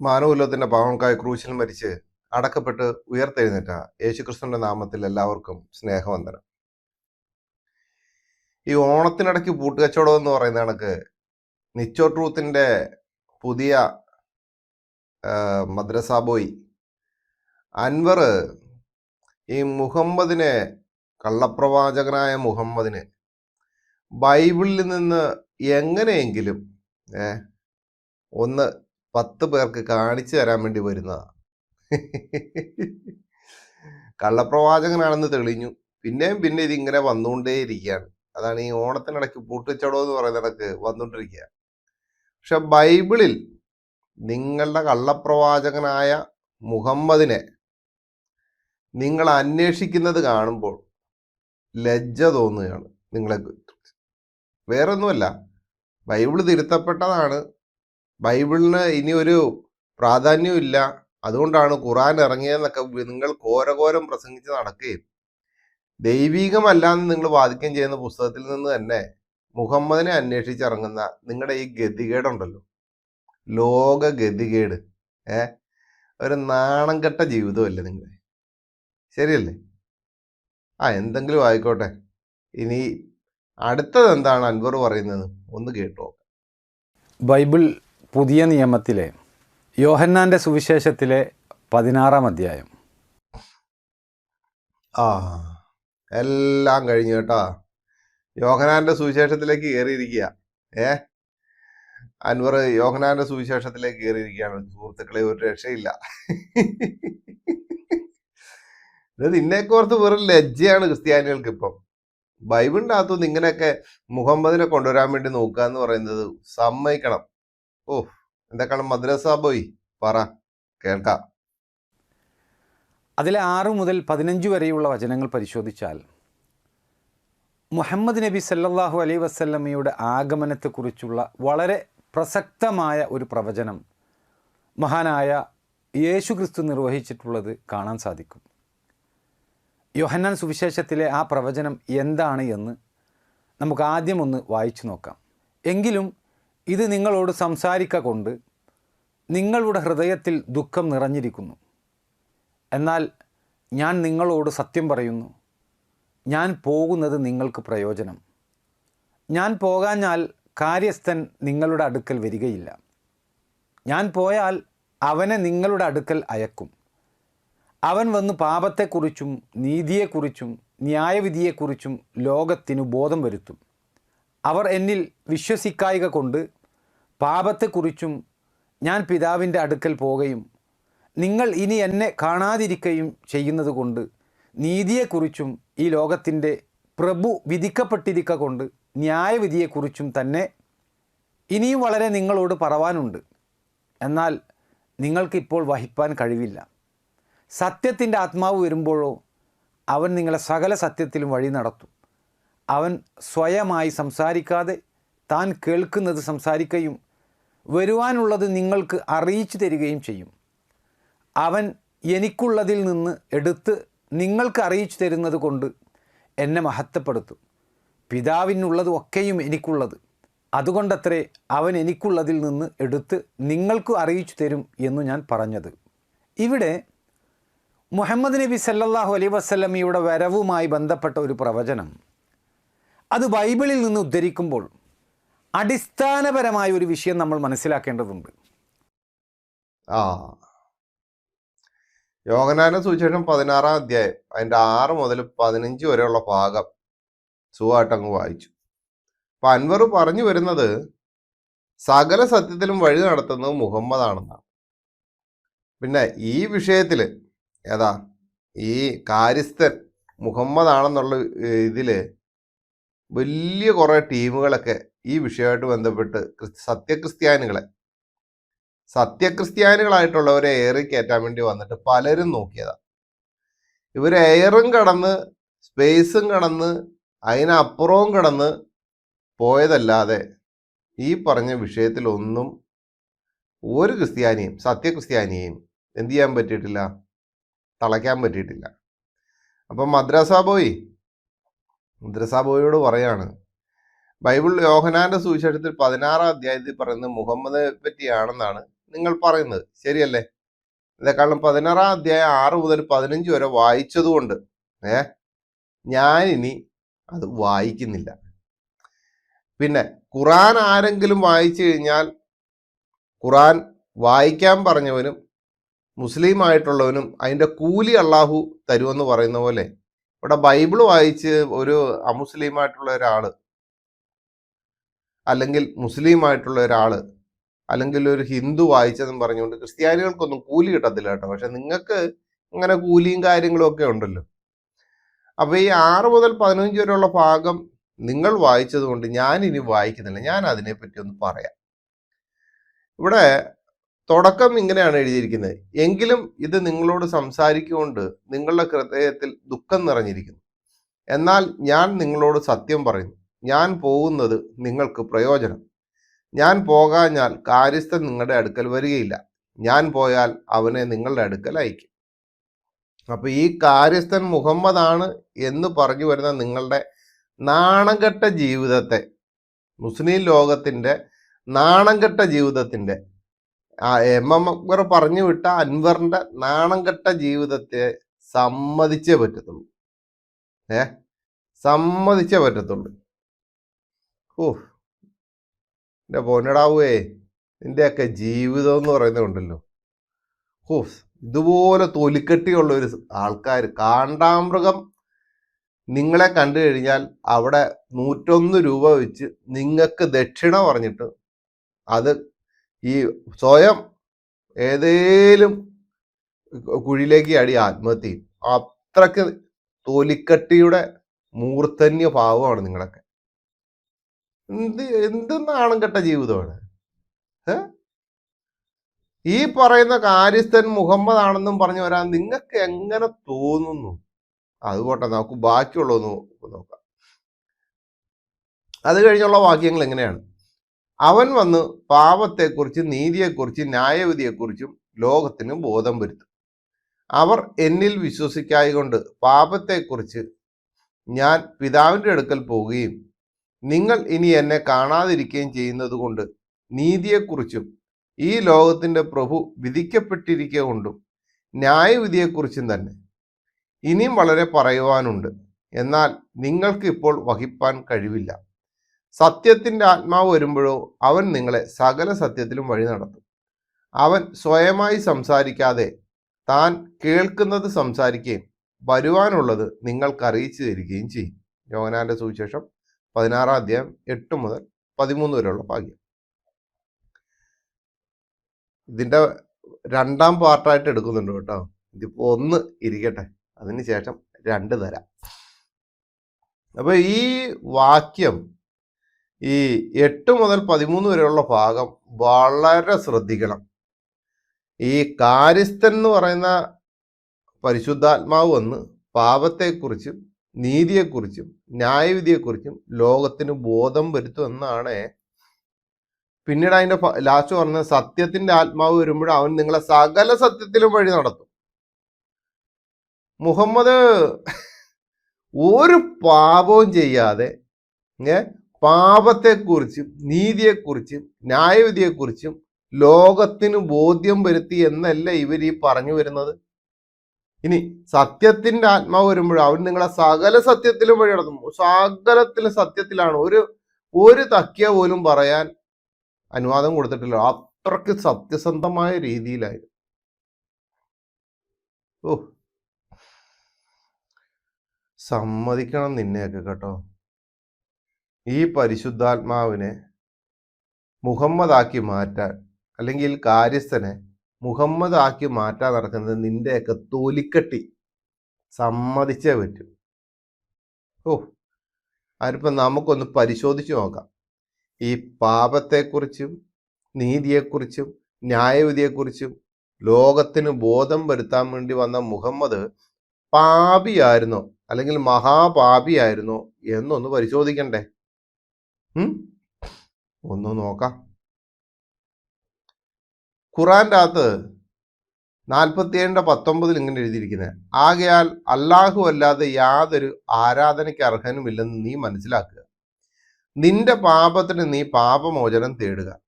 മാനവകുലത്തിന്റെ പാവങ്ങൾക്കായി ക്രൂശിൽ മരിച്ച് അടക്കപ്പെട്ട് ഉയർത്തെഴുന്നേറ്റ യേശുക്രിസ്തുവിന്റെ നാമത്തിൽ എല്ലാവർക്കും സ്നേഹവന്ദനം. ഈ ഓണത്തിനിടയ്ക്ക് പൂട്ടുകച്ചവടം എന്ന് പറയുന്ന കണക്ക് നിച്ചോ ട്രൂത്തിന്റെ പുതിയ മദ്രസാബോയി മദ്രസ ബോയ് അൻവർ ഈ മുഹമ്മദിനെ കള്ളപ്രവാചകനായ മുഹമ്മദിനെ ബൈബിളിൽ നിന്ന് എങ്ങനെയെങ്കിലും ഒന്ന് പത്ത് പേർക്ക് കാണിച്ചു തരാൻ വേണ്ടി വരുന്നതാ. കള്ളപ്രവാചകനാണെന്ന് തെളിഞ്ഞു. പിന്നെയും പിന്നെ ഇതിങ്ങനെ വന്നുകൊണ്ടേയിരിക്കുകയാണ്. അതാണ് ഈ ഓണത്തിനിടയ്ക്ക് പൂട്ടിച്ചടോ എന്ന് പറയുന്നിടക്ക് വന്നുകൊണ്ടിരിക്കുക പക്ഷെ ബൈബിളിൽ നിങ്ങളുടെ കള്ളപ്രവാചകനായ മുഹമ്മദിനെ നിങ്ങൾ അന്വേഷിക്കുന്നത് കാണുമ്പോൾ ലജ്ജ തോന്നുകയാണ് നിങ്ങളെ വേറൊന്നുമല്ല. ബൈബിൾ തിരുത്തപ്പെട്ടതാണ്. ബൈബിളിന് ഇനി ഒരു പ്രാധാന്യവും ഇല്ല അതുകൊണ്ടാണ് ഖുറാൻ ഇറങ്ങിയതെന്നൊക്കെ നിങ്ങൾ ഘോരഘോരം പ്രസംഗിച്ച് നടക്കുകയും. ദൈവികമല്ലാന്ന് നിങ്ങൾ വാദിക്കുകയും ചെയ്യുന്ന പുസ്തകത്തിൽ നിന്ന് തന്നെ മുഹമ്മദിനെ അന്വേഷിച്ചിറങ്ങുന്ന നിങ്ങളുടെ ഈ ഗതികേടുണ്ടല്ലോ. ലോക ഗതികേട് ഏ? ഒരു നാണം കെട്ട ജീവിതമല്ലേ നിങ്ങൾ ശരിയല്ലേ? ആ എന്തെങ്കിലും ആയിക്കോട്ടെ. ഇനി അടുത്തത് എന്താണ് അൻവർ പറയുന്നത്? ഒന്ന് കേട്ടോ ബൈബിൾ പുതിയ നിയമത്തിലെ യോഹന്നാന്റെ സുവിശേഷത്തിലെ പതിനാറാം അധ്യായം. ആ എല്ലാം കഴിഞ്ഞു കേട്ടോ. യോഹനാന്റെ സുവിശേഷത്തിലേക്ക് കയറിയിരിക്കുക. ഏ? അൻവർ യോഹനാന്റെ സുവിശേഷത്തിലേക്ക് കയറിയിരിക്കുകയാണ്. സുഹൃത്തുക്കളെ ഒരു രക്ഷയില്ല. ഇത് നിന്നെക്കോർത്ത് വെറും ലജ്ജയാണ് ക്രിസ്ത്യാനികൾക്ക് ഇപ്പം ബൈബിളിന്റെ അകത്തുനിന്ന് ഇങ്ങനെയൊക്കെ മുഹമ്മദിനെ കൊണ്ടുവരാൻ വേണ്ടി നോക്കുക എന്ന് പറയുന്നത് സമ്മതിക്കണം. ഓ എന്തൊക്കെയാണ് മദ്രസ പോയി പറ കേൾക്കാം. അതിലെ ആറ് മുതൽ പതിനഞ്ച് വരെയുള്ള വചനങ്ങൾ പരിശോധിച്ചാൽ മുഹമ്മദ് നബി സല്ലാഹു അലൈ വസ്ല്ലമ്മയുടെ ആഗമനത്തെക്കുറിച്ചുള്ള വളരെ പ്രസക്തമായ ഒരു പ്രവചനം മഹാനായ യേശു ക്രിസ്തു നിർവഹിച്ചിട്ടുള്ളത് കാണാൻ സാധിക്കും. യോഹന്നാൻ സുവിശേഷത്തിലെ ആ പ്രവചനം എന്താണ് എന്ന് നമുക്ക് ആദ്യം ഒന്ന് വായിച്ചു നോക്കാം. എങ്കിലും ഇത് നിങ്ങളോട് സംസാരിക്ക കൊണ്ട് നിങ്ങളുടെ ഹൃദയത്തിൽ ദുഃഖം നിറഞ്ഞിരിക്കുന്നു. എന്നാൽ ഞാൻ നിങ്ങളോട് സത്യം പറയുന്നു. ഞാൻ പോകുന്നത് നിങ്ങൾക്ക് പ്രയോജനം. ഞാൻ പോകാഞ്ഞാൽ കാര്യസ്ഥൻ നിങ്ങളുടെ അടുക്കൽ വരികയില്ല. ഞാൻ പോയാൽ അവനെ നിങ്ങളുടെ അടുക്കൽ അയക്കും. അവൻ വന്ന് പാപത്തെക്കുറിച്ചും നീതിയെക്കുറിച്ചും ന്യായവിധിയെക്കുറിച്ചും ലോകത്തിനു ബോധം വരുത്തും. അവർ എന്നിൽ വിശ്വസിക്കായിക കൊണ്ട് പാപത്തെക്കുറിച്ചും ഞാൻ പിതാവിന്റെ അടുക്കൽ പോകുകയും നിങ്ങൾ ഇനി എന്നെ കാണാതിരിക്കുകയും ചെയ്യുന്നത് കൊണ്ട് നീതിയെക്കുറിച്ചും ഈ ലോകത്തിന്റെ പ്രഭു വിധിക്കപ്പെട്ടിരിക്ക കൊണ്ട് ന്യായവിധിയെക്കുറിച്ചും തന്നെ ഇനിയും വളരെ നിങ്ങളോട് പറവാനുണ്ട്. എന്നാൽ നിങ്ങൾക്കിപ്പോൾ വഹിപ്പാൻ കഴിവില്ല. സത്യത്തിന്റെ ആത്മാവ് വരുമ്പോഴോ അവൻ നിങ്ങളെ സകല സത്യത്തിലും വഴി നടത്തും. അവൻ സ്വയമായി സംസാരിക്കാതെ താൻ കേൾക്കുന്നത് സംസാരിക്കുകയും വരുവാനുള്ളത് നിങ്ങൾക്ക് അറിയിച്ചു തരികയും ചെയ്യും. അവൻ എനിക്കുള്ളതിൽ നിന്ന് എടുത്ത് നിങ്ങൾക്ക് അറിയിച്ചു തരുന്നത് കൊണ്ട് എന്നെ മഹത്വപ്പെടുത്തും. പിതാവിനുള്ളത് ഒക്കെയും എനിക്കുള്ളത്. അതുകൊണ്ടത്രേ അവൻ എനിക്കുള്ളതിൽ നിന്ന് എടുത്ത് നിങ്ങൾക്ക് അറിയിച്ചു തരും എന്നു ഞാൻ പറഞ്ഞത്. ഇവിടെ മുഹമ്മദ് നബി സല്ലാഹു അലൈ വസ്ലമിയുടെ വരവുമായി ബന്ധപ്പെട്ട ഒരു പ്രവചനം. അത് ബൈബിളിൽ നിന്ന് ഉദ്ധരിക്കുമ്പോൾ അടിസ്ഥാനപരമായ ഒരു വിഷയം നമ്മൾ മനസ്സിലാക്കേണ്ടതുണ്ട്. ആ. യോഗനാന സുവിശേഷം പതിനാറാം അധ്യായം അതിന്റെ ആറ് മുതൽ പതിനഞ്ച് വരെയുള്ള ഭാഗം സുവാട്ടങ്ങ് വായിച്ചു. അപ്പൊ അൻവർ പറഞ്ഞു വരുന്നത് സകല സത്യത്തിലും വഴി നടത്തുന്നത് മുഹമ്മദ് ആണെന്നാണ് പിന്നെ ഈ വിഷയത്തിൽ ഏതാ? ഈ കാര്യസ്ഥൻ മുഹമ്മദ് ആണെന്നുള്ള ഇതിൽ വലിയ കുറേ ടീമുകളൊക്കെ ഈ വിഷയമായിട്ട് ബന്ധപ്പെട്ട് സത്യക്രിസ്ത്യാനികളെ സത്യക്രിസ്ത്യാനികളായിട്ടുള്ളവരെ എയറി കയറ്റാൻ വേണ്ടി വന്നിട്ട് പലരും നോക്കിയതാണ് ഇവർ എയറും കടന്ന് സ്പേസും കടന്ന് അതിനപ്പുറവും കടന്ന് പോയതല്ലാതെ ഈ പറഞ്ഞ വിഷയത്തിലൊന്നും ഒരു ക്രിസ്ത്യാനിയും സത്യക്രിസ്ത്യാനിയെയും എന്ത് ചെയ്യാൻ പറ്റിയിട്ടില്ല? തളയ്ക്കാൻ പറ്റിയിട്ടില്ല. അപ്പം മദ്രാസ ബോയ് മദ്രസ ബോയോട് പറയാണ്. ബൈബിൾ യോഹനാന്റെ സുവിശേഷത്തിൽ പതിനാറാം അധ്യായത്തിൽ പറയുന്നത് മുഹമ്മദിനെ പറ്റിയാണെന്നാണ് നിങ്ങൾ പറയുന്നത്. ശരിയല്ലേ? കാരണം പതിനാറാം അധ്യായം ആറ് മുതൽ പതിനഞ്ച് വരെ വായിച്ചതുകൊണ്ട് ഏ? ഞാനിനി അത് വായിക്കുന്നില്ല. പിന്നെ ഖുറാൻ ആരെങ്കിലും വായിച്ചു കഴിഞ്ഞാൽ ഖുറാൻ വായിക്കാൻ പറഞ്ഞവനും മുസ്ലിം ആയിട്ടുള്ളവനും അതിന്റെ കൂലി അള്ളാഹു തരുമെന്ന് പറയുന്ന പോലെ ഇവിടെ ബൈബിൾ വായിച്ച് ഒരു അമുസ്ലിമായിട്ടുള്ള ഒരാൾ അല്ലെങ്കിൽ മുസ്ലിം ആയിട്ടുള്ള ഒരാൾ അല്ലെങ്കിൽ ഒരു ഹിന്ദു വായിച്ചതെന്ന് പറഞ്ഞുകൊണ്ട് ക്രിസ്ത്യാനികൾക്കൊന്നും കൂലി കിട്ടത്തില്ല കേട്ടോ. പക്ഷെ നിങ്ങൾക്ക് ഇങ്ങനെ കൂലിയും കാര്യങ്ങളും ഒക്കെ ഉണ്ടല്ലോ. അപ്പൊ ഈ ആറ് മുതൽ പതിനഞ്ച് വരെയുള്ള ഭാഗം നിങ്ങൾ വായിച്ചത് കൊണ്ട് ഞാൻ ഇനി വായിക്കുന്നില്ല. ഞാൻ അതിനെപ്പറ്റി ഒന്ന് പറയാം. ഇവിടെ തുടക്കം ഇങ്ങനെയാണ് എഴുതിയിരിക്കുന്നത്. എങ്കിലും ഇത് നിങ്ങളോട് സംസാരിക്കുകൊണ്ട് നിങ്ങളുടെ ഹൃദയത്തിൽ ദുഃഖം നിറഞ്ഞിരിക്കുന്നു. എന്നാൽ ഞാൻ നിങ്ങളോട് സത്യം പറയുന്നു. ഞാൻ പോകുന്നത് നിങ്ങൾക്ക് പ്രയോജനം. ഞാൻ പോകാഞ്ഞാൽ കാര്യസ്ഥൻ നിങ്ങളുടെ അടുക്കൽ വരികയില്ല. ഞാൻ പോയാൽ അവനെ നിങ്ങളുടെ അടുക്കൽ അയക്കും അപ്പൊ ഈ കാര്യസ്ഥൻ മുഹമ്മദാണ് എന്ന് പറഞ്ഞു വരുന്ന നിങ്ങളുടെ നാണംകെട്ട ജീവിതത്തെ മുസ്ലിം ലോകത്തിന്റെ നാണംകെട്ട ജീവിതത്തിന്റെ ആ എം എം അക്ബർ പറഞ്ഞു വിട്ട അൻവറിന്റെ നാണംകെട്ട ജീവിതത്തെ സമ്മതിച്ചേ പറ്റത്തുള്ളൂ. ഏ? സമ്മതിച്ചേ പറ്റത്തുള്ളൂ. ഓ എന്റെ പൊന്നടാവേ നിന്റെയൊക്കെ ജീവിതം എന്ന് പറയുന്നത് പറയുന്നുണ്ടല്ലോ ഓ ഇതുപോലെ തൊലിക്കെട്ടിയുള്ള ഒരു ആൾക്കാർ കാണ്ടാമൃഗം നിങ്ങളെ കണ്ടു കഴിഞ്ഞാൽ അവിടെ നൂറ്റൊന്ന് രൂപ വെച്ച് നിങ്ങൾക്ക് ദക്ഷിണ പറഞ്ഞിട്ട് അത് ഈ സ്വയം ഏതേലും കുഴിയിലേക്ക് അടി ആത്മഹത്യ അത്രയ്ക്ക് തൊലിക്കട്ടിയുടെ മൂർത്തന്യ ഭാവമാണ് നിങ്ങളൊക്കെ. എന്ത് എന്ത് നാണം കെട്ട ജീവിതമാണ്. ഈ പറയുന്ന കാര്യസ്ഥൻ മുഹമ്മദ് ആണെന്നും പറഞ്ഞു വരാൻ നിങ്ങൾക്ക് എങ്ങനെ തോന്നുന്നു? അത് നമുക്ക് ബാക്കിയുള്ളതൊന്ന് നോക്കാം. അത് കഴിഞ്ഞുള്ള വാക്യങ്ങൾ എങ്ങനെയാണ്? അവൻ വന്ന് പാപത്തെക്കുറിച്ച് നീതിയെക്കുറിച്ചും ന്യായവിധിയെക്കുറിച്ചും ലോകത്തിന് ബോധം വരുത്തും. അവർ എന്നിൽ വിശ്വസിക്കായകൊണ്ട് പാപത്തെക്കുറിച്ച് ഞാൻ പിതാവിന്റെ അടുക്കൽ പോവുകയും നിങ്ങൾ ഇനി എന്നെ കാണാതിരിക്കുകയും ചെയ്യുന്നത് കൊണ്ട് നീതിയെക്കുറിച്ചും ഈ ലോകത്തിന്റെ പ്രഭു വിധിക്കപ്പെട്ടിരിക്കുക കൊണ്ടും ന്യായവിധിയെക്കുറിച്ചും തന്നെ ഇനിയും വളരെ പറയുവാനുണ്ട്. എന്നാൽ നിങ്ങൾക്ക് ഇപ്പോൾ വഹിപ്പാൻ കഴിവില്ല. സത്യത്തിന്റെ ആത്മാവ് വരുമ്പോഴോ അവൻ നിങ്ങളെ സകല സത്യത്തിലും വഴി നടത്തും. അവൻ സ്വയമായി സംസാരിക്കാതെ താൻ കേൾക്കുന്നത് സംസാരിക്കുകയും വരുവാനുള്ളത് നിങ്ങൾക്ക് അറിയിച്ചു തരികയും ചെയ്യും. യോഹനാന്റെ സുവിശേഷം പതിനാറാം അധ്യായം എട്ട് മുതൽ പതിമൂന്ന് വരെയുള്ള ഭാഗ്യം. ഇതിന്റെ രണ്ടാം പാർട്ടായിട്ട് എടുക്കുന്നുണ്ട് കേട്ടോ. ഇതിപ്പോ ഒന്ന് ഇരിക്കട്ടെ. അതിനുശേഷം രണ്ട് തരാം. അപ്പോൾ ഈ വാക്യം ഈ എട്ട് മുതൽ പതിമൂന്ന് വരെയുള്ള ഭാഗം വളരെ ശ്രദ്ധിക്കണം. ഈ കാര്യസ്ഥൻ എന്ന് പറയുന്ന പരിശുദ്ധാത്മാവ് വന്ന് പാപത്തെക്കുറിച്ചും നീതിയെക്കുറിച്ചും ന്യായവിധിയെക്കുറിച്ചും ലോകത്തിന് ബോധം വരുത്തും എന്നാണ് പിന്നീട് അതിന്റെ ലാസ്റ്റ് പറഞ്ഞ സത്യത്തിന്റെ ആത്മാവ് വരുമ്പോൾ അവൻ നിങ്ങളെ സകല സത്യത്തിലും വഴി നടത്തും. മുഹമ്മദ് ഒരു പാപവും ചെയ്യാതെ പാപത്തെക്കുറിച്ചും നീതിയെക്കുറിച്ചും ന്യായവിധിയെക്കുറിച്ചും ലോകത്തിന് ബോധ്യം വരുത്തി എന്നല്ല ഇവർ ഈ പറഞ്ഞു വരുന്നത്. ഇനി സത്യത്തിന്റെ ആത്മാവ് വരുമ്പോൾ അവൻ നിങ്ങളെ സകല സത്യത്തിലും വഴി നടത്തും സകലത്തിലും സത്യത്തിലാണ്. ഒരു ഒരു തക്കിയ പോലും പറയാൻ അനുവാദം കൊടുത്തിട്ടില്ല. അത്രയ്ക്ക് സത്യസന്ധമായ രീതിയിലായിരുന്നു. ഓ. സമ്മതിക്കണം നിന്നെയൊക്കെ കേട്ടോ. ഈ പരിശുദ്ധാത്മാവിനെ മുഹമ്മദാക്കി മാറ്റാൻ അല്ലെങ്കിൽ കാര്യസ്ഥനെ മുഹമ്മദാക്കി മാറ്റാൻ നടക്കുന്നത് നിന്റെയൊക്കെ തോലിക്കട്ടി സമ്മതിച്ചേ പറ്റൂ. ഓ അതിനിപ്പം നമുക്കൊന്ന് പരിശോധിച്ച് നോക്കാം. ഈ പാപത്തെക്കുറിച്ചും നീതിയെക്കുറിച്ചും ന്യായവിധിയെക്കുറിച്ചും ലോകത്തിന് ബോധം വരുത്താൻ വേണ്ടി വന്ന മുഹമ്മദ് പാപിയായിരുന്നോ? അല്ലെങ്കിൽ മഹാപാപിയായിരുന്നോ? എന്നൊന്ന് പരിശോധിക്കണ്ടേ? ഒന്ന് നോക്കാം. ഖുറാന്റെ അകത്ത് നാൽപ്പത്തിയേഴിന്റെ പത്തൊമ്പതിൽ ഇങ്ങനെ എഴുതിയിരിക്കുന്നത് ആകയാൽ അല്ലാഹു അല്ലാതെ യാതൊരു ആരാധനയ്ക്ക് അർഹനുമില്ലെന്ന് നീ മനസ്സിലാക്കുക. നിന്റെ പാപത്തിന് നീ പാപമോചനം തേടുക.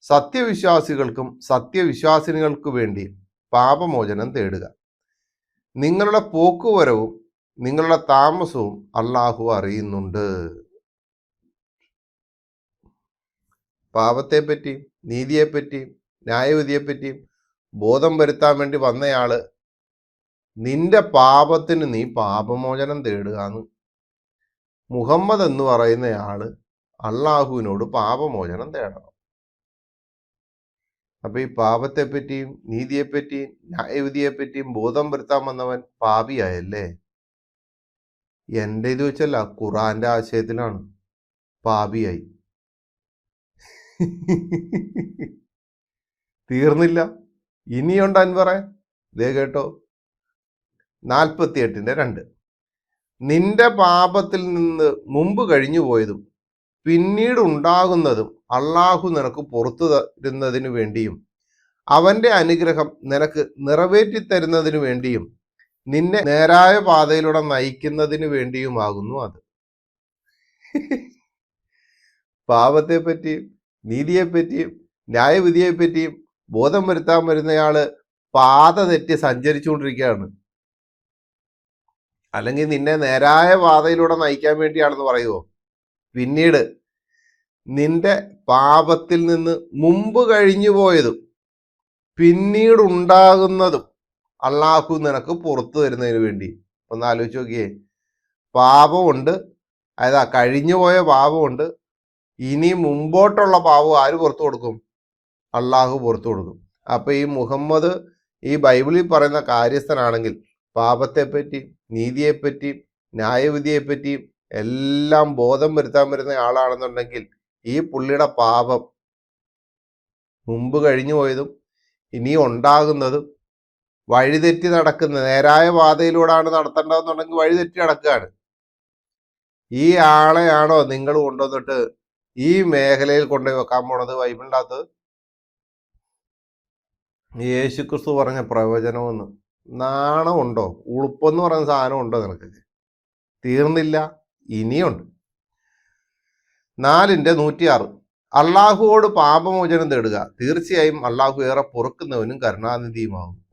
സത്യവിശ്വാസികൾക്കും സത്യവിശ്വാസിനികൾക്കു വേണ്ടി പാപമോചനം തേടുക. നിങ്ങളുടെ പോക്കുവരവും നിങ്ങളുടെ താമസവും അള്ളാഹു അറിയുന്നുണ്ട്. പാപത്തെപ്പറ്റിയും നീതിയെപ്പറ്റിയും ന്യായവിധിയെപ്പറ്റിയും ബോധം വരുത്താൻ വേണ്ടി വന്നയാൾ നിന്റെ പാപത്തിന് നീ പാപമോചനം തേടുകയെന്ന് മുഹമ്മദ് എന്ന് പറയുന്നയാൾ അള്ളാഹുവിനോട് പാപമോചനം തേടണം. അപ്പൊ ഈ പാപത്തെപ്പറ്റിയും നീതിയെപ്പറ്റിയും ന്യായവിധിയെപ്പറ്റിയും ബോധം വരുത്താൻ വന്നവൻ പാപിയായല്ലേ? എന്റെ ഇത് വെച്ചല്ല ഖുറാന്റെ ആശയത്തിലാണ് പാപിയായി. തീർന്നില്ല. ഇനിയുണ്ട് അൻവറെ. ദേ കേട്ടോ. നാൽപ്പത്തി എട്ടിന്റെ രണ്ട്. നിന്റെ പാപത്തിൽ നിന്ന് മുമ്പ് കഴിഞ്ഞു പോയതും പിന്നീട് ഉണ്ടാകുന്നതും അള്ളാഹു നിനക്ക് പുറത്തു തരുന്നതിനു വേണ്ടിയും അവന്റെ അനുഗ്രഹം നിനക്ക് നിറവേറ്റി തരുന്നതിനു വേണ്ടിയും നിന്നെ നേരായ പാതയിലൂടെ നയിക്കുന്നതിന് വേണ്ടിയുമാകുന്നു അത്. പാപത്തെപ്പറ്റിയും നീതിയെപ്പറ്റിയും ന്യായവിധിയെപ്പറ്റിയും ബോധം വരുത്താൻ വരുന്നയാൾ പാത തെറ്റി സഞ്ചരിച്ചുകൊണ്ടിരിക്കുകയാണ്. അല്ലെങ്കിൽ നിന്നെ നേരായ പാതയിലൂടെ നയിക്കാൻ വേണ്ടിയാണെന്ന് പറയുമോ പിന്നീട് നിന്റെ പാപത്തിൽ നിന്ന് മുമ്പ് കഴിഞ്ഞു പോയതും പിന്നീടുണ്ടാകുന്നതും അള്ളാഹു നിനക്ക് പുറത്തു തരുന്നതിന് വേണ്ടി. ഒന്ന് ആലോചിച്ച് നോക്കിയേ. പാപമുണ്ട്. അതാ കഴിഞ്ഞു പോയ പാപമുണ്ട്. ഇനി മുമ്പോട്ടുള്ള പാപം ആര് പുറത്തു കൊടുക്കും? അള്ളാഹു പുറത്തു കൊടുക്കും. അപ്പൊ ഈ മുഹമ്മദ് ഈ ബൈബിളിൽ പറയുന്ന കാര്യസ്ഥനാണെങ്കിൽ പാപത്തെപ്പറ്റി നീതിയെപ്പറ്റി ന്യായവിധിയെപ്പറ്റി എല്ലാം ബോധം വരുത്താൻ വരുന്ന ആളാണെന്നുണ്ടെങ്കിൽ ഈ പുള്ളിയുടെ പാപം മുമ്പ് കഴിഞ്ഞു പോയതും ഇനി ഉണ്ടാകുന്നതും വഴിതെറ്റി നടക്കുന്ന നേരായ പാതയിലൂടെയാണ് നടത്തേണ്ടതെന്നുണ്ടെങ്കിൽ വഴിതെറ്റി നടക്കുകയാണ്. ഈ ആളെയാണോ നിങ്ങൾ കൊണ്ടുവന്നിട്ട് ഈ മേഖലയിൽ കൊണ്ടുപോയി വെക്കാൻ പോണത് ബൈബിളിന്റെ അകത്ത് യേശുക്രിസ്തു പറഞ്ഞ പ്രവചനമെന്ന്. നാണമുണ്ടോ? ഉളുപ്പെന്ന് പറഞ്ഞ സാധനം ഉണ്ടോ നിനക്ക്? തീർന്നില്ല. ഇനിയുണ്ട്. നാലിന്റെ നൂറ്റിയാറ്. അള്ളാഹുവോട് പാപമോചനം തേടുക. തീർച്ചയായും അള്ളാഹു ഏറെ പൊറുക്കുന്നവനും കരുണാനിധിയുമാകും.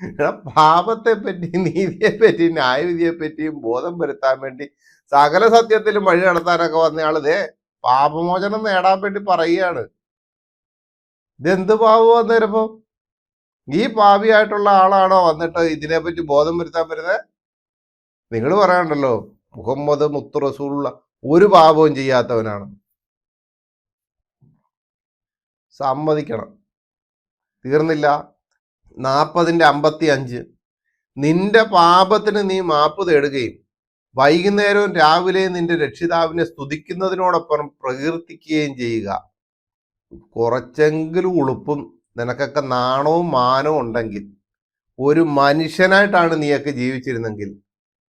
എടാ, പാപത്തെ പറ്റി നീതിയെ പറ്റി ന്യായവിധിയെ പറ്റിയും ബോധം വരുത്താൻ വേണ്ടി സകല സത്യത്തിലും വഴി നടത്താനൊക്കെ വന്നയാൾ ദേ പാപമോചനം നേടാൻ വേണ്ടി പറയുകയാണ്. ഇതെന്ത് പാപം വന്നിരപ്പോ ഈ പാപിയായിട്ടുള്ള ആളാണോ വന്നിട്ട് ഇതിനെപ്പറ്റി ബോധം വരുത്താൻ വരുന്നത് നിങ്ങൾ പറയാണ്ടല്ലോ മുഹമ്മദ് മുത്തു റസൂലുള്ള ഒരു പാപവും ചെയ്യാത്തവനാണ്. സമ്മതിക്കണം. തീർന്നില്ല. നാൽപ്പതിന്റെ അമ്പത്തി അഞ്ച് നിന്റെ പാപത്തിന് നീ മാപ്പ് തേടുകയും വൈകുന്നേരവും രാവിലെയും നിന്റെ രക്ഷിതാവിനെ സ്തുതിക്കുന്നതിനോടൊപ്പം പ്രകീർത്തിക്കുകയും ചെയ്യുക. കുറച്ചെങ്കിലും ഉളുപ്പും നിനക്കൊക്കെ നാണവും മാനവും ഉണ്ടെങ്കിൽ ഒരു മനുഷ്യനായിട്ടാണ് നീയൊക്കെ ജീവിച്ചിരുന്നെങ്കിൽ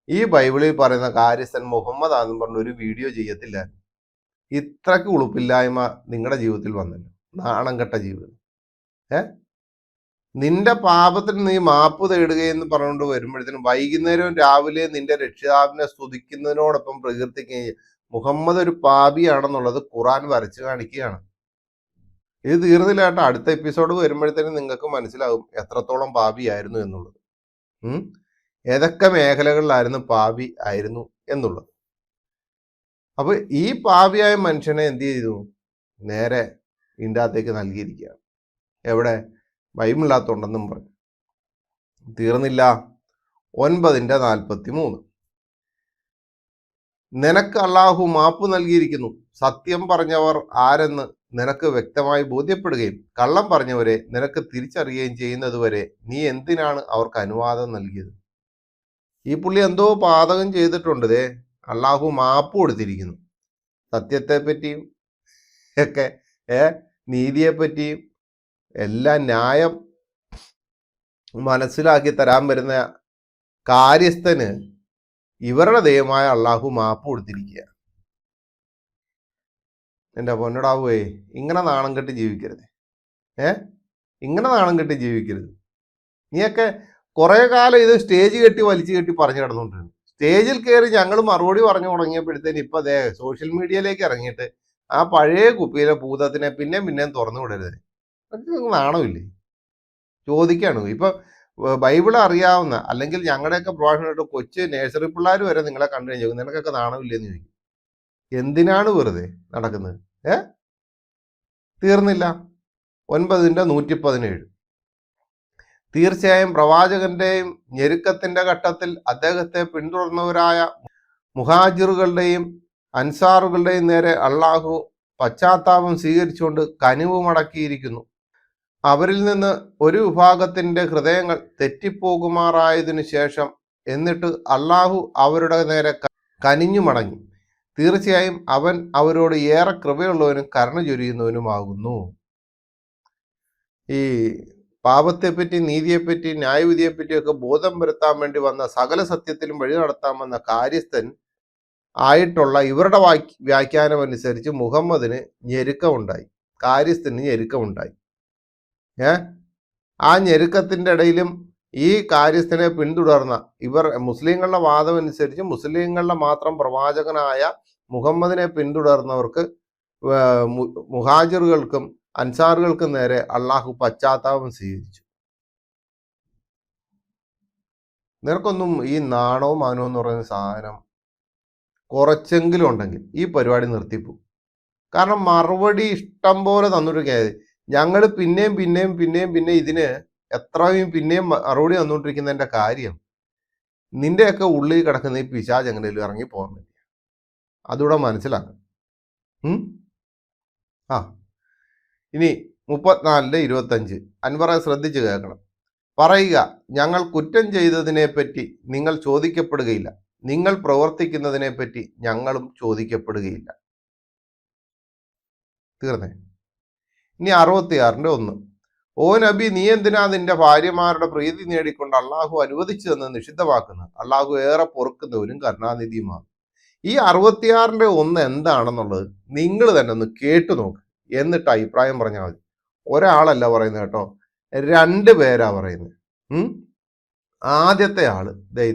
ഈ ബൈബിളിൽ പറയുന്ന കാര്യസ്ഥൻ മുഹമ്മദ് ആണെന്ന് പറഞ്ഞ ഒരു വീഡിയോ ചെയ്യത്തില്ല. ഇത്രക്ക് ഉളുപ്പില്ലായ്മ നിങ്ങളുടെ ജീവിതത്തിൽ വന്നല്ലോ. നാണം കെട്ട ജീവിതം. ഏ? നിന്റെ പാപത്തിന് നീ മാപ്പ് തേടുകയെന്ന് പറഞ്ഞുകൊണ്ട് വരുമ്പോഴത്തേനും വൈകുന്നേരവും രാവിലെ നിന്റെ രക്ഷിതാവിനെ സ്തുതിക്കുന്നതിനോടൊപ്പം പ്രകീർത്തിക്കുകയും മുഹമ്മദ് ഒരു പാപിയാണെന്നുള്ളത് ഖുറാൻ വരച്ചു കാണിക്കുകയാണ്. ഇത് തീർന്നില്ല കേട്ടോ. അടുത്ത എപ്പിസോഡ് വരുമ്പോഴത്തേനും നിങ്ങൾക്ക് മനസ്സിലാകും എത്രത്തോളം പാപിയായിരുന്നു എന്നുള്ളത്. ഏതൊക്കെ മേഖലകളിലായിരുന്നു പാപി ആയിരുന്നു എന്നുള്ളത്. അപ്പൊ ഈ പാപിയായ മനുഷ്യനെ എന്ത് ചെയ്തു? നേരെ ഇതിന്റെ അകത്തേക്ക് നൽകിയിരിക്കുകയാണ്. എവിടെ? ബൈബിളില്ലാത്തോണ്ടെന്നും പറഞ്ഞു. തീർന്നില്ല. ഒൻപതിന്റെ നാൽപ്പത്തി മൂന്ന് നിനക്ക് അള്ളാഹു മാപ്പ് നൽകിയിരിക്കുന്നു. സത്യം പറഞ്ഞവർ ആരെന്ന് നിനക്ക് വ്യക്തമായി ബോധ്യപ്പെടുകയും കള്ളം പറഞ്ഞവരെ നിനക്ക് തിരിച്ചറിയുകയും ചെയ്യുന്നതുവരെ നീ എന്തിനാണ് അവർക്ക് അനുവാദം നൽകിയത്? ഈ പുള്ളി എന്തോ പാതകം ചെയ്തിട്ടുണ്ട് ദേ. അള്ളാഹു മാപ്പ് കൊടുത്തിരിക്കുന്നു. സത്യത്തെപ്പറ്റിയും ഒക്കെ ഏ നീതിയെ പറ്റിയും എല്ലാം ന്യായം മനസ്സിലാക്കി തരാൻ വരുന്ന കാര്യസ്ഥന് ഇവരുടെ ദൈവമായ അള്ളാഹു മാപ്പ് കൊടുത്തിരിക്കുക. എന്റെ പൊന്നടാവുവേ ഇങ്ങനെ നാണം കെട്ട് ജീവിക്കരുത്. ഏ? ഇങ്ങനെ നാണം കെട്ട് ജീവിക്കരുത്. നീയൊക്കെ കുറേ കാലം ഇത് സ്റ്റേജ് കെട്ടി വലിച്ചു കെട്ടി പറഞ്ഞു കിടന്നുകൊണ്ടിരുന്നു സ്റ്റേജിൽ കയറി ഞങ്ങൾ മറുപടി പറഞ്ഞു തുടങ്ങിയപ്പോഴത്തേന് ഇപ്പൊ അതെ സോഷ്യൽ മീഡിയയിലേക്ക് ഇറങ്ങിയിട്ട് ആ പഴയ കുപ്പിയിലെ ഭൂതത്തിനെ പിന്നെയും പിന്നെയും തുറന്നു വിടരുത്. അതൊക്കെ നാണമില്ലേ? ചോദിക്കാണ് ഇപ്പൊ ബൈബിൾ അറിയാവുന്ന അല്ലെങ്കിൽ ഞങ്ങളുടെയൊക്കെ പ്രഭാഷണമായിട്ട് കൊച്ചു നേഴ്സറി പിള്ളേർ വരെ നിങ്ങളെ കണ്ടു കഴിഞ്ഞു നിനക്കൊക്കെ നാണമില്ലെന്ന് ചോദിക്കും. എന്തിനാണ് വെറുതെ നടക്കുന്നത്? ഏ? തീർന്നില്ല. ഒൻപതിന്റെ നൂറ്റി പതിനേഴ് തീർച്ചയായും പ്രവാചകന്റെയും ഞെരുക്കത്തിന്റെ ഘട്ടത്തിൽ അദ്ദേഹത്തെ പിന്തുടർന്നവരായ മുഹാജിറുകളുടെയും അൻസാറുകളുടെയും നേരെ അള്ളാഹു പശ്ചാത്താപം സ്വീകരിച്ചുകൊണ്ട് കനിവ് മടക്കിയിരിക്കുന്നു. അവരിൽ നിന്ന് ഒരു വിഭാഗത്തിന്റെ ഹൃദയങ്ങൾ തെറ്റിപ്പോകുമാറായതിനു ശേഷം എന്നിട്ട് അള്ളാഹു അവരുടെ നേരെ കനിഞ്ഞു മടങ്ങി. തീർച്ചയായും അവൻ അവരോട് ഏറെ കൃപയുള്ളവനും കരുണ ചൊരിയുന്നവനുമാകുന്നു. ഈ പാപത്തെപ്പറ്റി നീതിയെപ്പറ്റി ന്യായവിധിയെപ്പറ്റിയൊക്കെ ബോധം വരുത്താൻ വേണ്ടി വന്ന സകല സത്യത്തിലും വഴി നടത്താൻ വന്ന കാര്യസ്ഥൻ ആയിട്ടുള്ള ഇവരുടെ വാക്യ വ്യാഖ്യാനമനുസരിച്ച് മുഹമ്മദിന് ഞെരുക്കമുണ്ടായി. കാര്യസ്ഥന് ഞെരുക്കമുണ്ടായി. ഏ? ആ ഞെരുക്കത്തിന്റെ ഇടയിലും ഈ കാര്യസ്ഥനെ പിന്തുടർന്ന ഇവർ മുസ്ലിങ്ങളുടെ വാദം അനുസരിച്ച് മുസ്ലിങ്ങളുടെ മാത്രം പ്രവാചകനായ മുഹമ്മദിനെ പിന്തുടർന്നവർക്ക് മുഹാജിറുകൾക്കും അൻസാറുകൾക്കും നേരെ അള്ളാഹു പശ്ചാത്താപം സ്വീകരിച്ചു. നിനക്കൊന്നും ഈ നാണവും മാനവും എന്ന് പറയുന്ന സാധനം കുറച്ചെങ്കിലും ഉണ്ടെങ്കിൽ ഈ പരിപാടി നിർത്തിപ്പോ കാരണം മറുപടി ഇഷ്ടം പോലെ തന്നൊരു തന്നിട്ട് ഞങ്ങൾ പിന്നെയും പിന്നെയും പിന്നെയും പിന്നെ ഇതിന് എത്രയും പിന്നെയും മറുപടി വന്നുകൊണ്ടിരിക്കുന്നതിന്റെ കാര്യം നിന്റെയൊക്കെ ഉള്ളിൽ കിടക്കുന്ന ഈ പിശാജ് എങ്ങനെയും ഇറങ്ങി പോകാൻ വേണ്ടി അതുകൂടെ മനസ്സിലാക്കണം. ആ. ഇനി മുപ്പത്തിനാലിന്റെ ഇരുപത്തഞ്ച്. അൻവറെ ശ്രദ്ധിച്ച് കേൾക്കണം. പറയുക ഞങ്ങൾ കുറ്റം ചെയ്തതിനെപ്പറ്റി നിങ്ങൾ ചോദിക്കപ്പെടുകയില്ല. നിങ്ങൾ പ്രവർത്തിക്കുന്നതിനെപ്പറ്റി ഞങ്ങളും ചോദിക്കപ്പെടുകയില്ല. തീർന്നേ. ഇനി അറുപത്തിയാറിന്റെ ഒന്ന്. ഓ നബി നീ എന്തിനാ നിന്റെ ഭാര്യമാരുടെ പ്രീതി നേടിക്കൊണ്ട് അള്ളാഹു അനുവദിച്ചതെന്ന് നിഷിദ്ധമാക്കുന്നത്? അള്ളാഹു ഏറെ പൊറുക്കുന്നവരും കരുണാനിധിയുമാണ്. ഈ അറുപത്തിയാറിന്റെ ഒന്ന് എന്താണെന്നുള്ളത് നിങ്ങൾ തന്നെ ഒന്ന് കേട്ടു നോക്ക്. എന്നിട്ട് അഭിപ്രായം പറഞ്ഞാൽ മതി. ഒരാളല്ല പറയുന്നത് കേട്ടോ. രണ്ട് പേരാ പറയുന്നത്. ആദ്യത്തെ ആൾ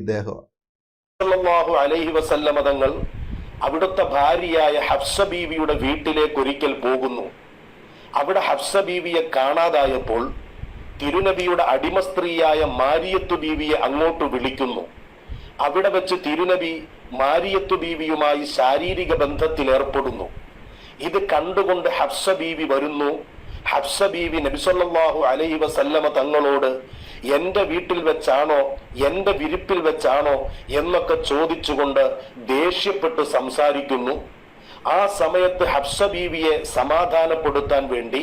ഇദ്ദേഹമാണ് അലൈഹി അവിടുത്തെ ഭാര്യയായ ഹഫ്സ ബീവിയുടെ വീട്ടിലേക്ക് ഒരിക്കൽ പോകുന്നു. അവിടെ ഹഫ്സ ബീവിയെ കാണാതായപ്പോൾ തിരുനബിയുടെ അടിമ സ്ത്രീയായ മാരിയത്തു ബീവിയെ അങ്ങോട്ട് വിളിക്കുന്നു. അവിടെ വെച്ച് തിരുനബി മാരിയത്തു ബീവിയുമായി ശാരീരിക ബന്ധത്തിൽ ഏർപ്പെടുന്നു. ഇത് കണ്ടുകൊണ്ട് ഹഫ്സ ബീവി വരുന്നു. ഹഫ്സ ബീവി നബിസൊല്ലാഹു അലൈഹി വസല്ലമ തങ്ങളോട് എന്റെ വീട്ടിൽ വെച്ചാണോ എന്റെ വിരിപ്പിൽ വെച്ചാണോ? എന്നൊക്കെ ചോദിച്ചുകൊണ്ട് ദേഷ്യപ്പെട്ട് സംസാരിക്കുന്നു. ആ സമയത്ത് ഹബ്സ ബീവിയെ സമാധാനപ്പെടുത്താൻ വേണ്ടി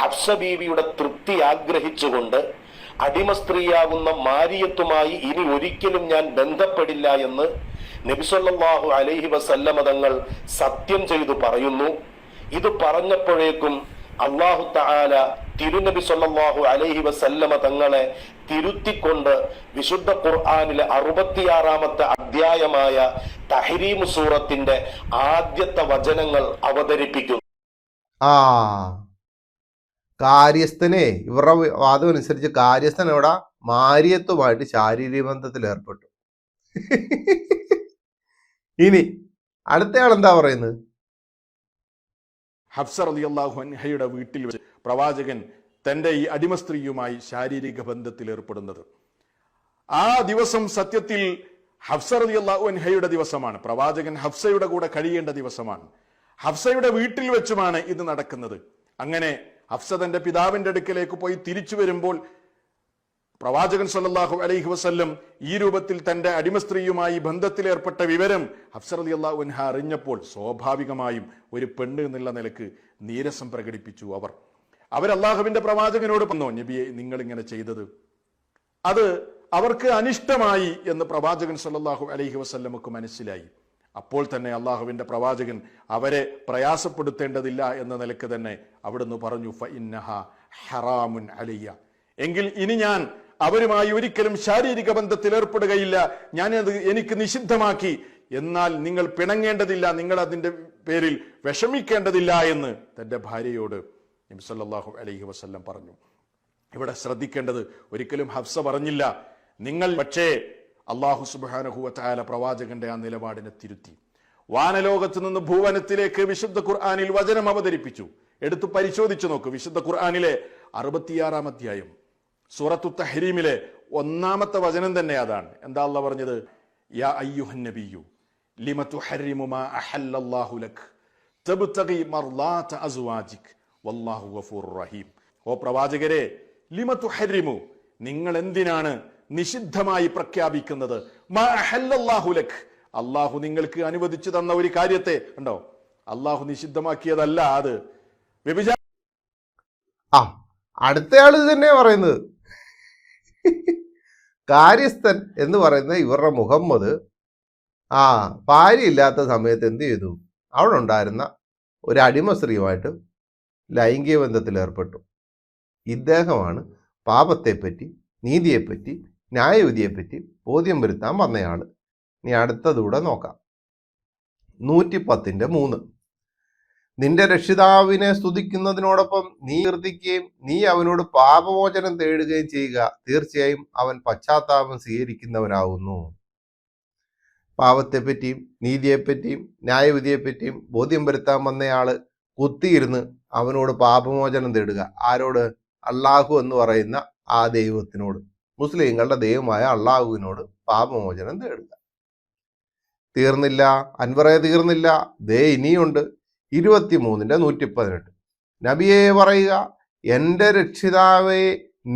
ഹബ്സ ബീവിയുടെ തൃപ്തി ആഗ്രഹിച്ചുകൊണ്ട് അടിമ സ്ത്രീയാകുന്ന മാരിയത്തുമായി ഇനി ഒരിക്കലും ഞാൻ ബന്ധപ്പെടില്ല എന്ന് നബിസൊല്ലാഹു അലൈഹി വസല്ലമ തങ്ങൾ സത്യം ചെയ്തു പറയുന്നു. ഇത് പറഞ്ഞപ്പോഴേക്കും അള്ളാഹു തആല തിരുനബി സല്ലല്ലാഹു അലൈഹി വസല്ലമ തങ്ങളെ തിരുത്തിക്കൊണ്ട് വിശുദ്ധ ഖുർആാനിലെ അറുപത്തിയാറാമത്തെ അധ്യായമായ തഹരീം സൂറത്തിന്റെ ആദ്യത്തെ വചനങ്ങൾ അവതരിപ്പിക്കുന്നു. ആ. കാര്യസ്ഥനെ ഇവരുടെ വാദം അനുസരിച്ച് കാര്യസ്ഥൻ ഇവിടെ മാരിയത്തുമായിട്ട് ശാരീരിക ബന്ധത്തിൽ ഏർപ്പെട്ടു. ഇനി അടുത്തയാൾ എന്താ പറയുന്നത്? ഹഫ്സർ അലി അള്ളാഹു അൻഹയുടെ വീട്ടിൽ വെച്ച് പ്രവാചകൻ തന്റെ ഈ അടിമ സ്ത്രീയുമായി ശാരീരിക ബന്ധത്തിൽ ഏർപ്പെടുന്നത്. ആ ദിവസം സത്യത്തിൽ ഹഫ്സർ അലി അള്ളാഹു അൻഹയുടെ ദിവസമാണ്. പ്രവാചകൻ ഹഫ്സയുടെ കൂടെ കഴിയേണ്ട ദിവസമാണ്. ഹഫ്സയുടെ വീട്ടിൽ വെച്ചുമാണ് ഇത് നടക്കുന്നത്. അങ്ങനെ ഹഫ്സ തന്റെ പിതാവിന്റെ അടുക്കലേക്ക് പോയി തിരിച്ചു വരുമ്പോൾ പ്രവാചകൻ സല്ലല്ലാഹു അലൈഹി വസ്ല്ലം ഈ രൂപത്തിൽ തന്റെ അടിമ സ്ത്രീയുമായി ബന്ധത്തിലേർപ്പെട്ട വിവരം ഹഫ്സർ അലി അള്ളാഹു അൻഹ അറിഞ്ഞപ്പോൾ സ്വാഭാവികമായും ഒരു പെണ്ണ് എന്നുള്ള നിലയ്ക്ക് നീരസം പ്രകടിപ്പിച്ചു അവർ. അള്ളാഹുവിന്റെ പ്രവാചകനോട് പറഞ്ഞു നബിയെ നിങ്ങൾ ഇങ്ങനെ ചെയ്തത് അത് അവർക്ക് അനിഷ്ടമായി എന്ന് പ്രവാചകൻ സല്ലല്ലാഹു അലൈഹി വസല്ലമക്ക് മനസ്സിലായി. അപ്പോൾ തന്നെ അള്ളാഹുവിന്റെ പ്രവാചകൻ അവരെ പ്രയാസപ്പെടുത്തേണ്ടതില്ല എന്ന നിലയ്ക്ക് തന്നെ അവിടുന്ന് പറഞ്ഞു ഫ ഇന്നഹ ഹറാമുൻ അലിയ എങ്കിൽ ഇനി ഞാൻ അവരുമായി ഒരിക്കലും ശാരീരിക ബന്ധത്തിൽ ഏർപ്പെടുകയില്ല. ഞാനത് എനിക്ക് നിഷിദ്ധമാക്കി. എന്നാൽ നിങ്ങൾ പിണങ്ങേണ്ടതില്ല നിങ്ങൾ അതിന്റെ പേരിൽ വിഷമിക്കേണ്ടതില്ല എന്ന് തന്റെ ഭാര്യയോട് നിംസല്ലാഹു അലൈഹി വസല്ലം പറഞ്ഞു. ഇവിടെ ശ്രദ്ധിക്കേണ്ടത് ഒരിക്കലും ഹഫ്സ പറഞ്ഞില്ല. നിങ്ങൾ പക്ഷേ അള്ളാഹു സുബാനഹുവ താല പ്രവാചകന്റെ ആ നിലപാടിനെ തിരുത്തി. വാനലോകത്ത് നിന്ന് ഭൂവനത്തിലേക്ക് വിശുദ്ധ ഖുർആാനിൽ വചനം അവതരിപ്പിച്ചു. എടുത്തു പരിശോധിച്ചു നോക്കൂ വിശുദ്ധ ഖുർആാനിലെ അറുപത്തിയാറാം അധ്യായം. സൂറത്തു തഹരീമിലെ ഒന്നാമത്തെ വചനം തന്നെ അതാണ്. എന്താ അല്ല പറഞ്ഞത്? യാ അയ്യുഹൻ നബിയു ലിമ ഹരിമുമാ അഹല്ലല്ലാഹു ലക് തബ്തഗി മർളാത അസ്വാജിക് വല്ലാഹു ഗഫൂർ റഹീം. ഓ പ്രവാചകരെ ലിമ ഹരിമു നിങ്ങൾ എന്തിനാണ് നിഷിദ്ധമായി പ്രഖ്യാപിക്കുന്നത്? മാ അഹല്ലല്ലാഹു ലക് അള്ളാഹു നിങ്ങൾക്ക് അനുവദിച്ചു തന്ന ഒരു കാര്യത്തെ ഉണ്ടോ അള്ളാഹു നിഷിദ്ധമാക്കിയതല്ല അത്. വ്യഭിചാര ആ അടുത്തയാൾ ഇത് തന്നെയാ പറയുന്നത്. കാര്യസ്ഥൻ എന്ന് പറയുന്ന ഇവരുടെ മുഹമ്മദ്. ആ ഭാര്യ ഇല്ലാത്ത സമയത്ത് എന്ത് ചെയ്തു? അവിടെ ഉണ്ടായിരുന്ന ഒരു അടിമ സ്ത്രീയുമായിട്ട് ലൈംഗിക ബന്ധത്തിൽ ഏർപ്പെട്ടു. ഇദ്ദേഹമാണ് പാപത്തെപ്പറ്റി നീതിയെപ്പറ്റി ന്യായവിധിയെപ്പറ്റി ബോധ്യം വരുത്താൻ വന്നയാൾ ഇനി അടുത്തതൂടെ നോക്കാം. നൂറ്റി പത്തിന്റെ മൂന്ന്. നിന്റെ രക്ഷിതാവിനെ സ്തുതിക്കുന്നതിനോടൊപ്പം നീ കീർത്തിക്കുകയും നീ അവനോട് പാപമോചനം തേടുകയും ചെയ്യുക. തീർച്ചയായും അവൻ പശ്ചാത്താപം സ്വീകരിക്കുന്നവനാകുന്നു പാപത്തെപ്പറ്റിയും നീതിയെപ്പറ്റിയും ന്യായവിധിയെപ്പറ്റിയും ബോധ്യം വരുത്താൻ വന്നയാൾ കുത്തിയിരുന്ന് അവനോട് പാപമോചനം തേടുക. ആരോട്? അള്ളാഹു എന്ന് പറയുന്ന ആ ദൈവത്തിനോട്. മുസ്ലിങ്ങളുടെ ദൈവമായ അള്ളാഹുവിനോട് പാപമോചനം തേടുക. തീർന്നില്ല അൻവറേ തീർന്നില്ല. ദേ ഇനിയുണ്ട്. ഇരുപത്തിമൂന്നിന്റെ നൂറ്റി പതിനെട്ട് നബിയെ പറയുക എന്റെ രക്ഷിതാവെ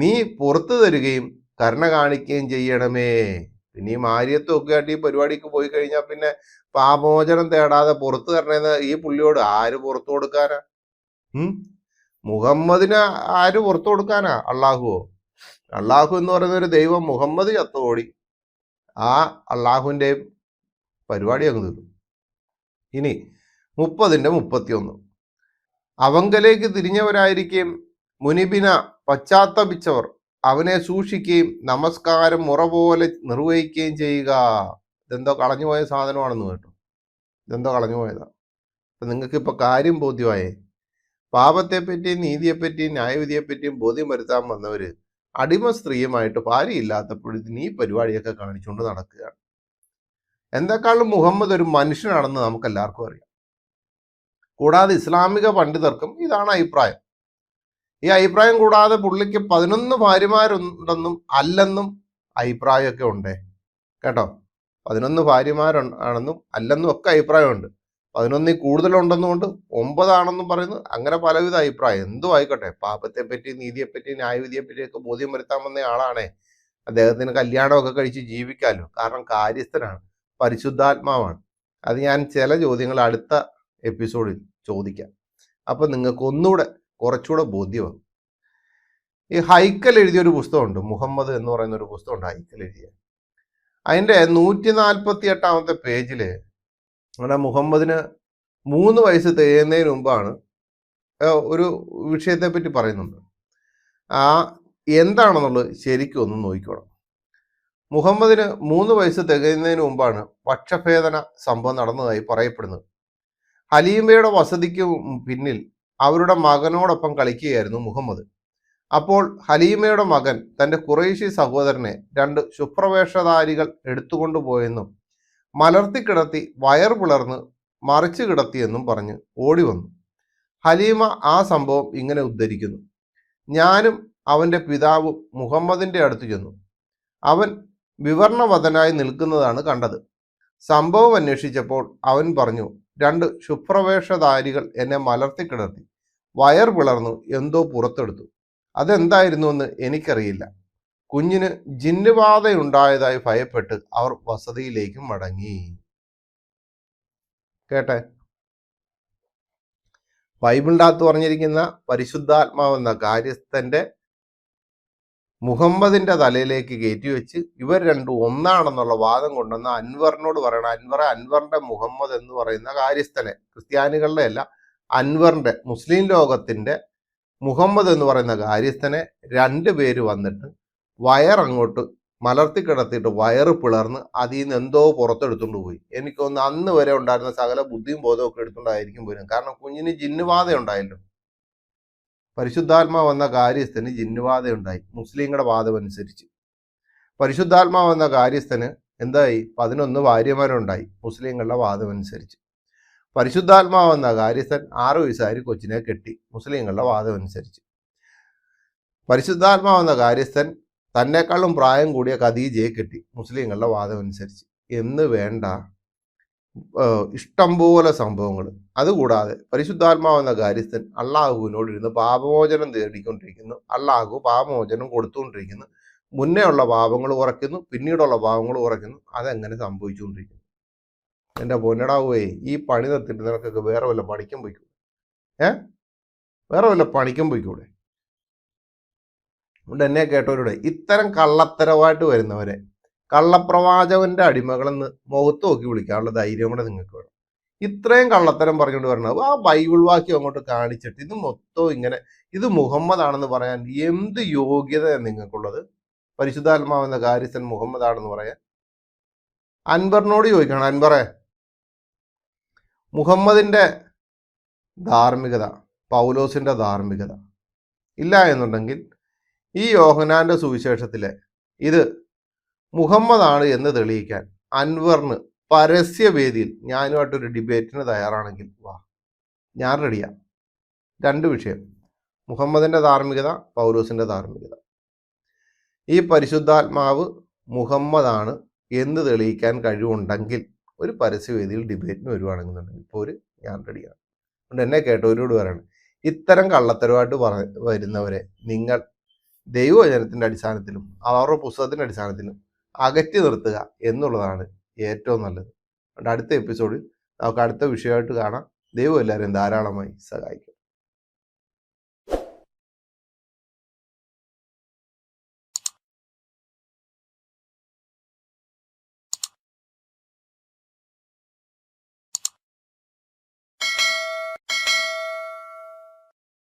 നീ പുറത്തു തരുകയും കരുണ കാണിക്കുകയും ചെയ്യണമേ. പിന്നെ ഈ മാര്യത്വമൊക്കെ ആയിട്ട് ഈ പരിപാടിക്ക് പോയി കഴിഞ്ഞാൽ പിന്നെ പാപമോചനം തേടാതെ പുറത്തു തരണേന്ന് ഈ പുള്ളിയോട് ആര് പുറത്തു കൊടുക്കാനാ? മുഹമ്മദിന് ആര് പുറത്തു കൊടുക്കാനാ? അള്ളാഹുവോ? അള്ളാഹു എന്ന് പറയുന്ന ഒരു ദൈവം മുഹമ്മദ് ചത്തോടി. ആ അള്ളാഹുവിന്റെയും പരിപാടി അങ്ങ് തീർന്നു. ഇനി മുപ്പതിന്റെ മുപ്പത്തിയൊന്ന്. അവങ്കലേക്ക് തിരിഞ്ഞവരായിരിക്കും മുനിബിന പശ്ചാത്തപിച്ചവർ അവനെ സൂക്ഷിക്കുകയും നമസ്കാരം മുറ പോലെ നിർവഹിക്കുകയും ചെയ്യുക. ഇതെന്തോ കളഞ്ഞുപോയ സാധനമാണെന്ന് കേട്ടോ. ഇതെന്തോ കളഞ്ഞു പോയതാ അപ്പം നിങ്ങൾക്കിപ്പോൾ കാര്യം ബോധ്യമായേ. പാപത്തെപ്പറ്റിയും നീതിയെപ്പറ്റിയും ന്യായവിധിയെപ്പറ്റിയും ബോധ്യം വരുത്താൻ വന്നവർ അടിമ സ്ത്രീയുമായിട്ട് ഭാര്യയില്ലാത്തപ്പോഴത്തിന് ഈ പരിപാടിയൊക്കെ കാണിച്ചുകൊണ്ട് നടക്കുകയാണ്. എന്തെക്കാളും മുഹമ്മദ് ഒരു മനുഷ്യനാണെന്ന് നമുക്ക് എല്ലാവർക്കും അറിയാം. കൂടാതെ ഇസ്ലാമിക പണ്ഡിതർക്കും ഇതാണ് അഭിപ്രായം. ഈ അഭിപ്രായം കൂടാതെ പുള്ളിക്ക് പതിനൊന്ന് ഭാര്യമാരുണ്ടെന്നും അല്ലെന്നും അഭിപ്രായമൊക്കെ ഉണ്ടേ. കേട്ടോ? പതിനൊന്ന് ഭാര്യമാരാണെന്നും അല്ലെന്നും ഒക്കെ അഭിപ്രായമുണ്ട്. പതിനൊന്നിൽ കൂടുതലുണ്ടെന്നുകൊണ്ട് ഒമ്പതാണെന്നും പറയുന്നു അങ്ങനെ പലവിധ അഭിപ്രായം. എന്തും ആയിക്കോട്ടെ. പാപത്തെപ്പറ്റി നീതിയെപ്പറ്റി ന്യായവിധിയെപ്പറ്റിയൊക്കെ ബോധ്യം വരുത്താൻ വന്ന ആളാണേ. അദ്ദേഹത്തിന് കല്യാണമൊക്കെ കഴിച്ച് ജീവിക്കാമല്ലോ കാരണം കാര്യസ്ഥനാണ്. പരിശുദ്ധാത്മാവാണ്. അത് ഞാൻ ചില ചോദ്യങ്ങൾ അടുത്ത എപ്പിസോഡിൽ ചോദിക്കാം. അപ്പം നിങ്ങൾക്ക് ഒന്നുകൂടെ കുറച്ചുകൂടെ ബോധ്യമാകും ഈ ഹൈക്കൽ എഴുതിയ ഒരു പുസ്തകമുണ്ട്. മുഹമ്മദ് എന്ന് പറയുന്ന ഒരു പുസ്തകമുണ്ട് ഹൈക്കൽ എഴുതിയ. അതിന്റെ നൂറ്റി നാൽപ്പത്തി എട്ടാമത്തെ പേജിൽ നമ്മുടെ മുഹമ്മദിന് മൂന്ന് വയസ്സ് തികയുന്നതിന് മുമ്പാണ് ഒരു വിഷയത്തെ പറ്റി പറയുന്നുണ്ട്. ആ എന്താണെന്നുള്ളത് ശരിക്കും ഒന്ന് നോക്കിക്കോണം. മുഹമ്മദിന് മൂന്ന് വയസ്സ് തികയുന്നതിന് മുമ്പാണ് പക്ഷഭേദന സംഭവം നടന്നതായി പറയപ്പെടുന്നത്. ഹലീമയുടെ വസതിക്ക് പിന്നിൽ അവരുടെ മകനോടൊപ്പം കളിക്കുകയായിരുന്നു മുഹമ്മദ്. അപ്പോൾ ഹലീമയുടെ മകൻ തന്റെ കുറേശി സഹോദരനെ രണ്ട് ശുപ്രവേഷധാരികൾ എടുത്തുകൊണ്ടുപോയെന്നും മലർത്തി കിടത്തി വയർ പിളർന്ന് മറിച്ചു കിടത്തിയെന്നും പറഞ്ഞ് ഓടി വന്നു ഹലീമ ആ സംഭവം ഇങ്ങനെ ഉദ്ധരിക്കുന്നു. ഞാനും അവന്റെ പിതാവും മുഹമ്മദിന്റെ അടുത്ത് ചെന്നു. അവൻ വിവരണവതനായി നിൽക്കുന്നതാണ് കണ്ടത്. സംഭവം അന്വേഷിച്ചപ്പോൾ അവൻ പറഞ്ഞു രണ്ട് ശുഭ്രവേഷധാരികൾ എന്നെ മലർത്തി കിടത്തി. വയർ പിളർന്നു എന്തോ പുറത്തെടുത്തു. അതെന്തായിരുന്നുവെന്ന് എനിക്കറിയില്ല. കുഞ്ഞിന് ജിന്നുബാധയുണ്ടായതായി ഭയപ്പെട്ട് അവർ വസതിയിലേക്ക് മടങ്ങി. കേട്ടെ? ബൈബിളിന്റെ അകത്ത് പറഞ്ഞിരിക്കുന്ന പരിശുദ്ധാത്മാവെന്ന കാര്യസ്ഥന്റെ മുഹമ്മദിന്റെ തലയിലേക്ക് കയറ്റി വെച്ച് ഇവർ രണ്ടും ഒന്നാണെന്നുള്ള വാദം കൊണ്ടുവന്ന അൻവറിനോട് പറയണം. അൻവറെ അൻവറിന്റെ മുഹമ്മദ് എന്ന് പറയുന്ന കാര്യസ്ഥനെ ക്രിസ്ത്യാനികളുടെ അല്ല അൻവറിന്റെ മുസ്ലിം ലോകത്തിന്റെ മുഹമ്മദ് എന്ന് പറയുന്ന കാര്യസ്ഥനെ രണ്ടു പേര് വന്നിട്ട് വയറങ്ങോട്ട് മലർത്തി കിടത്തിയിട്ട് വയറ് പിളർന്ന് അതിൽ നിന്ന് എന്തോ പുറത്തെടുത്തുകൊണ്ട് പോയി. എനിക്കൊന്ന് അന്ന് വരെ ഉണ്ടായിരുന്ന സകല ബുദ്ധിയും ബോധവും ഒക്കെ എടുത്തുകൊണ്ടായിരിക്കും പോരും കാരണം കുഞ്ഞിന് ജിന്നുബാധ ഉണ്ടായല്ലോ പരിശുദ്ധാത്മാവ് എന്ന കാര്യസ്ഥന് ഉണ്ടായി മുസ്ലിങ്ങളുടെ വാദം അനുസരിച്ച് പരിശുദ്ധാത്മാവ് എന്ന കാര്യസ്ഥന് എന്തായി? പതിനൊന്ന് ഭാര്യമാരുണ്ടായി മുസ്ലിങ്ങളുടെ വാദം അനുസരിച്ച് പരിശുദ്ധാത്മാവെന്ന കാര്യസ്ഥൻ ആറ് വയസ്സായി കൊച്ചിനെ കെട്ടി മുസ്ലിങ്ങളുടെ വാദം അനുസരിച്ച് പരിശുദ്ധാത്മാവെന്ന കാര്യസ്ഥൻ തന്നെക്കാളും പ്രായം കൂടിയ ഖദീജയെ കെട്ടി മുസ്ലിങ്ങളുടെ വാദം അനുസരിച്ച് എന്ന് വേണ്ട ഇഷ്ടംപോലെ സംഭവങ്ങൾ അതുകൂടാതെ പരിശുദ്ധാത്മാവെന്ന കാര്യസ്ഥൻ അള്ളാഹുവിനോട് ഇരുന്ന് പാപമോചനം തേടിക്കൊണ്ടിരിക്കുന്നു. അള്ളാഹു പാപമോചനം കൊടുത്തുകൊണ്ടിരിക്കുന്നു. മുന്നേ ഉള്ള പാപങ്ങൾ കുറയ്ക്കുന്നു. പിന്നീടുള്ള പാപങ്ങൾ കുറയ്ക്കുന്നു. അതെങ്ങനെ സംഭവിച്ചുകൊണ്ടിരിക്കുന്നു? എന്റെ പൊന്നടാവേ ഈ പണി നിർത്തിയിട്ട് നിനക്കൊക്കെ വേറെ വല്ല പണിക്കും പോയിക്കൂടെ? ഏ? വേറെ വല്ല പണിക്കും പോയിക്കൂടെ? അതുകൊണ്ട് എന്നെ കേട്ടവരുടെ ഇത്തരം കള്ളത്തരമായിട്ട് വരുന്നവരെ കള്ളപ്രവാചകന്റെ അടിമകളെന്ന് മുഖത്ത് നോക്കി വിളിക്കാനുള്ള ധൈര്യം കൂടെ നിങ്ങൾക്ക് വേണം. ഇത്രയും കള്ളത്തരം പറഞ്ഞുകൊണ്ട് പറഞ്ഞത് ആ ബൈബിൾ വാക്യം അങ്ങോട്ട് കാണിച്ചിട്ട് ഇത് മൊത്തം ഇങ്ങനെ ഇത് മുഹമ്മദ് ആണെന്ന് പറയാൻ എന്ത് യോഗ്യത നിങ്ങൾക്കുള്ളത്? പരിശുദ്ധാത്മാവെന്ന കാര്യസ്ഥൻ മുഹമ്മദ് ആണെന്ന് പറയാൻ? അൻവറിനോട് ചോദിക്കണം. അൻവറെ മുഹമ്മദിന്റെ ധാർമ്മികത പൗലോസിന്റെ ധാർമ്മികത ഇല്ല എന്നുണ്ടെങ്കിൽ ഈ യോഹനാന്റെ സുവിശേഷത്തിലെ ഇത് മുഹമ്മദാണ് എന്ന് തെളിയിക്കാൻ. അൻവറിന് പരസ്യവേദിയിൽ ഞാനുമായിട്ടൊരു ഡിബേറ്റിന് തയ്യാറാണെങ്കിൽ വാ ഞാൻ റെഡിയാ. രണ്ട് വിഷയം. മുഹമ്മദിന്റെ ധാർമ്മികത പൗലോസിന്റെ ധാർമ്മികത. ഈ പരിശുദ്ധാത്മാവ് മുഹമ്മദാണ് എന്ന് തെളിയിക്കാൻ കഴിവുണ്ടെങ്കിൽ ഒരു പരസ്യവേദിയിൽ ഡിബേറ്റിന് വരുവാണെന്നുണ്ടെങ്കിൽ ഇപ്പോൾ ഒരു ഞാൻ റെഡിയാണ് അതുകൊണ്ട് എന്നെ കേട്ടവരോട് പറയണം ഇത്തരം കള്ളത്തരമായിട്ട് പറ വരുന്നവരെ നിങ്ങൾ ദൈവവചനത്തിന്റെ അടിസ്ഥാനത്തിലും അവരുടെ പുസ്തകത്തിന്റെ അടിസ്ഥാനത്തിലും അകറ്റി നിർത്തുക എന്നുള്ളതാണ് ഏറ്റവും നല്ലത്. അതുകൊണ്ട് അടുത്ത എപ്പിസോഡിൽ നമുക്ക് അടുത്ത വിഷയമായിട്ട് കാണാം. ദൈവം എല്ലാവരെയും ധാരാളമായി സഹായിക്കും.